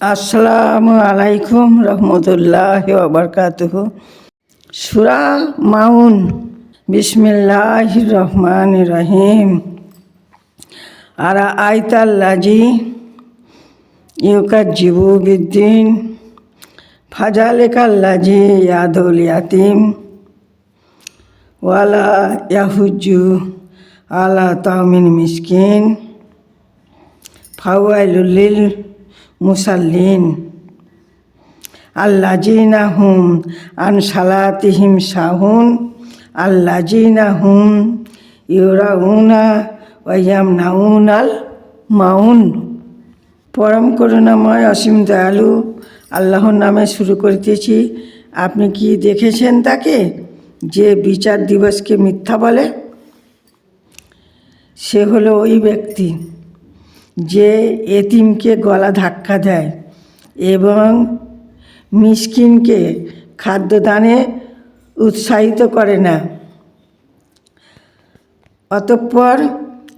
আসসালামু আলাইকুম রহমতুল্লাহ বারকাতুহ। সুরা মাউন বিসমিল্লাহ রহমান রহিম। আর আয়তাল্লাজি ইউকাজিবু বিদ্দিন। ফাজালেকাল্লাজি ইয়াদুল ইয়াতিম। ওয়ালা ইয়াহুজু আলা তামিন মিসকিন। ফাওয়াইলুলিল মুসাল্লিন। আল্লাজিনা হুম আন সালাতিহিম সাহুন আল্লাজিনা হুম ইউরাউনা ওয়াইয়াম নাউন আল মাউন। পরম করুণাময় অসীম দয়ালু, আল্লাহর নামে শুরু করিতেছি আপনি কি দেখেছেন তাকে? যে বিচার দিবসকে মিথ্যা বলে? সে হলো ওই ব্যক্তি। যে এতিমকে গলা ধাক্কা দেয় এবং মিসকিনকে খাদ্যদানে উৎসাহিত করে না। অতঃপর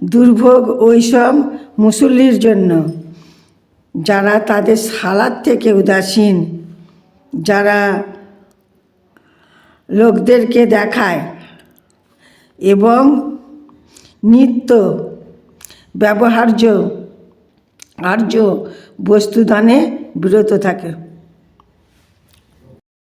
দুর্ভোগ ওইসব মুসল্লির জন্য, যারা তাদের সালাদ থেকে উদাসীন, যারা লোকদেরকে দেখায় এবং নিত্য ব্যবহার্য আর্য বস্তুদানে বিরত থাকে।